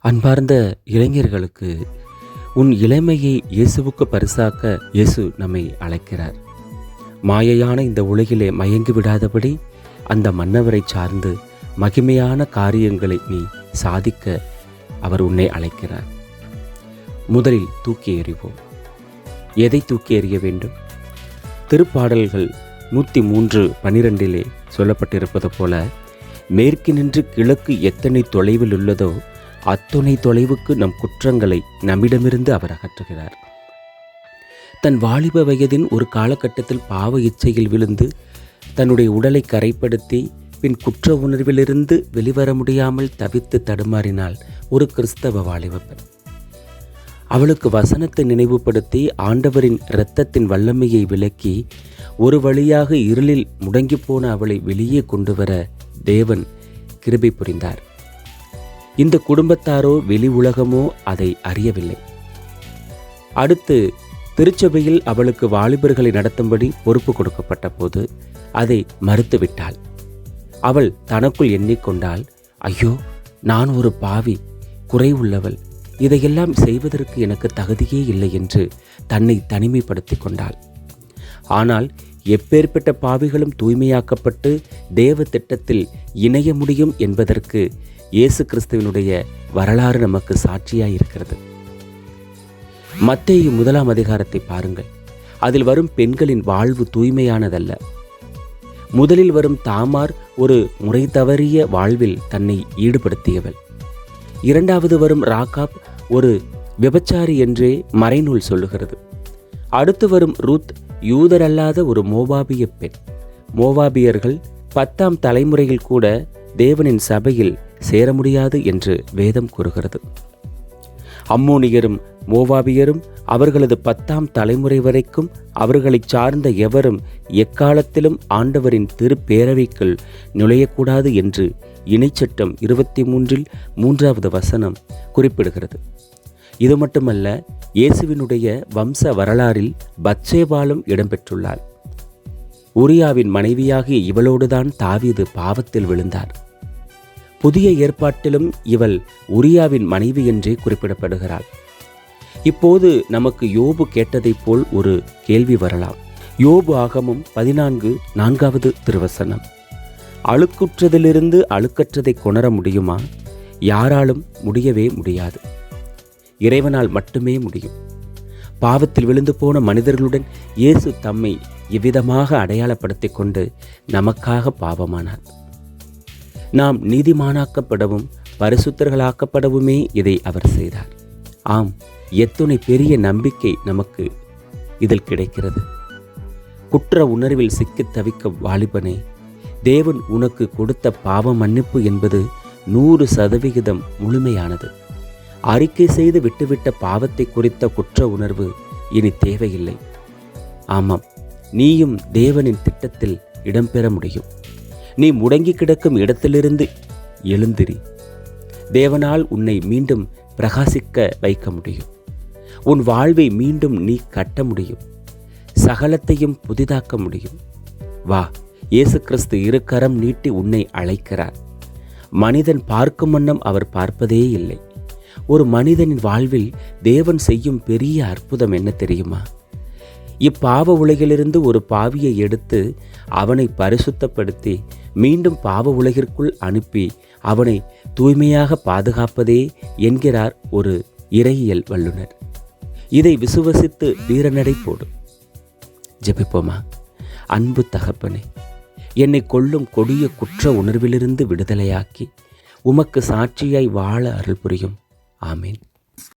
அன்பார்ந்த இளைஞர்களுக்கு உன் இளமையை இயேசுவுக்கு பரிசாக்க இயேசு நம்மை அழைக்கிறார். மாயையான இந்த உலகிலே மயங்கி விடாதபடி அந்த மன்னவரை சார்ந்து மகிமையான காரியங்களை நீ சாதிக்க அவர் உன்னை அழைக்கிறார். முதலில் தூக்கி எறிவோம். எதை தூக்கி எறிய வேண்டும்? திருப்பாடல்கள் நூற்றி மூன்று பனிரெண்டிலே சொல்லப்பட்டிருப்பது போல மேற்கு நின்று கிழக்கு எத்தனை தொலைவில் உள்ளதோ அத்துணை தொலைவுக்கு நம் குற்றங்களை நம்மிடமிருந்து அவர் அகற்றுகிறார். தன் வாலிப வயதின் ஒரு காலகட்டத்தில் பாவ இச்சையில் விழுந்து தன்னுடைய உடலை கரைப்படுத்தி பின் குற்ற உணர்விலிருந்து வெளிவர முடியாமல் தவித்து தடுமாறினாள் ஒரு கிறிஸ்தவ வாலிப பெண் அவளுக்கு வசனத்தை நினைவுபடுத்தி ஆண்டவரின் இரத்தத்தின் வல்லமையை விளக்கி ஒரு வழியாக இருளில் முடங்கிப்போன அவளை வெளியே கொண்டு வர தேவன் கிருபை புரிந்தார். இந்த குடும்பத்தாரோ வெளி உலகமோ அதை அறியவில்லை. அடுத்து திருச்சபையில் அவளுக்கு வாலிபர்களை நடத்தும்படி பொறுப்பு கொடுக்கப்பட்ட போது அதை மறுத்துவிட்டாள். அவள் தனக்குள் எண்ணிக்கொண்டாள் ஐயோ நான் ஒரு பாவி குறை உள்ளவள் இதையெல்லாம் செய்வதற்கு எனக்கு தகுதியே இல்லை என்று தன்னை தனிமைப்படுத்திக் கொண்டாள். ஆனால் எப்பேற்பட்ட பாவிகளும் தூய்மையாக்கப்பட்டு தேவ திட்டத்தில் இணைய முடியும் என்பதற்கு இயேசு கிறிஸ்துவினுடைய வரலாறு நமக்கு சாட்சியாய் இருக்கிறது மத்தேயு முதலாம் அதிகாரத்தை பாருங்கள். அதில் வரும் பெண்களின் வாழ்வு தூய்மையானதல்ல. முதலில் வரும் தாமார் ஒரு முறை தவறிய வாழ்வில் தன்னை ஈடுபடுத்தியவள். இரண்டாவது வரும் ராகாப் ஒரு விபச்சாரி என்றே மறைநூல் சொல்லுகிறது. அடுத்து வரும் ரூத் யூதரல்லாத ஒரு மோவாபிய பெண். மோவாபியர்கள் பத்தாம் தலைமுறையில் கூட தேவனின் சபையில் சேர முடியாது என்று வேதம் கூறுகிறது. அம்மோனியரும் மோவாபியரும் அவர்களது பத்தாம் தலைமுறை வரைக்கும் அவர்களைச் சார்ந்த எவரும் எக்காலத்திலும் ஆண்டவரின் திருப்பேரவைக்குள் நுழையக்கூடாது என்று இணைச்சட்டம் இருபத்தி மூன்றில் மூன்றாவது வசனம் குறிப்பிடுகிறது. இது மட்டுமல்ல இயேசுவினுடைய வம்ச வரலாறில் பச்சேபாலும் இடம்பெற்றுள்ளாள் உரியாவின் மனைவியாகிய இவளோடுதான் தாவீது பாவத்தில் விழுந்தார். புதிய ஏற்பாட்டிலும் இவள் உரியாவின் மனைவி என்றே குறிப்பிடப்படுகிறாள். இப்போது நமக்கு யோபு கேட்டதைப் போல் ஒரு கேள்வி வரலாம். யோபு ஆகமும் பதினான்கு நான்காவது திருவசனம். அழுக்குற்றதிலிருந்து அழுக்கற்றதை கொணர முடியுமா? யாராலும் முடியவே முடியாது. இறைவனால் மட்டுமே முடியும். பாவத்தில் விழுந்து போன மனிதர்களுடன் இயேசு தம்மை இவ்விதமாக அடையாளப்படுத்தி கொண்டு நமக்காக பாவமானார். நாம் நீதிமானாக்கப்படவும் பரிசுத்தர்களாக்கப்படவுமே இதை அவர் செய்தார். ஆம் எத்துணை பெரிய நம்பிக்கை நமக்கு இதில் கிடைக்கிறது. குற்ற உணர்வில் சிக்கித் தவிக்கும் வாலிபனே தேவன் உனக்கு கொடுத்த பாவ மன்னிப்பு என்பது நூறு சதவிகிதம் முழுமையானது. அறிக்கை செய்து விட்டுவிட்ட பாவத்தை குறித்த குற்ற உணர்வு இனி தேவையில்லை. ஆமாம் நீயும் தேவனின் திட்டத்தில் இடம்பெற முடியும். நீ முடங்கி கிடக்கும் இடத்திலிருந்து எழுந்திரி. தேவனால் உன்னை மீண்டும் பிரகாசிக்க வைக்க முடியும். உன் வாழ்வை மீண்டும் நீ கட்ட முடியும். சகலத்தையும் புதிதாக்க முடியும். வா இயேசு கிறிஸ்து இருக்கரம் நீட்டி உன்னை அழைக்கிறார். மனிதன் பார்க்கும் வண்ணம் அவர் பார்ப்பதே இல்லை. ஒரு மனிதனின் வாழ்வில் தேவன் செய்யும் பெரிய அற்புதம் என்ன தெரியுமா? இப்பாவ உலகிலிருந்து ஒரு பாவியை எடுத்து அவனை பரிசுத்தப்படுத்தி மீண்டும் பாவ உலகிற்குள் அனுப்பி அவனை தூய்மையாக பாதுகாப்பதே என்கிறார் ஒரு இறையியல் வல்லுனர் இதை விசுவசித்து வீரநடை போடும் ஜெபிப்போமா? அன்பு தகப்பனே என்னை கொள்ளும் கொடிய குற்ற உணர்விலிருந்து விடுதலையாக்கி உமக்கு சாட்சியாய் வாழ அருள் புரியும். ആമീൻ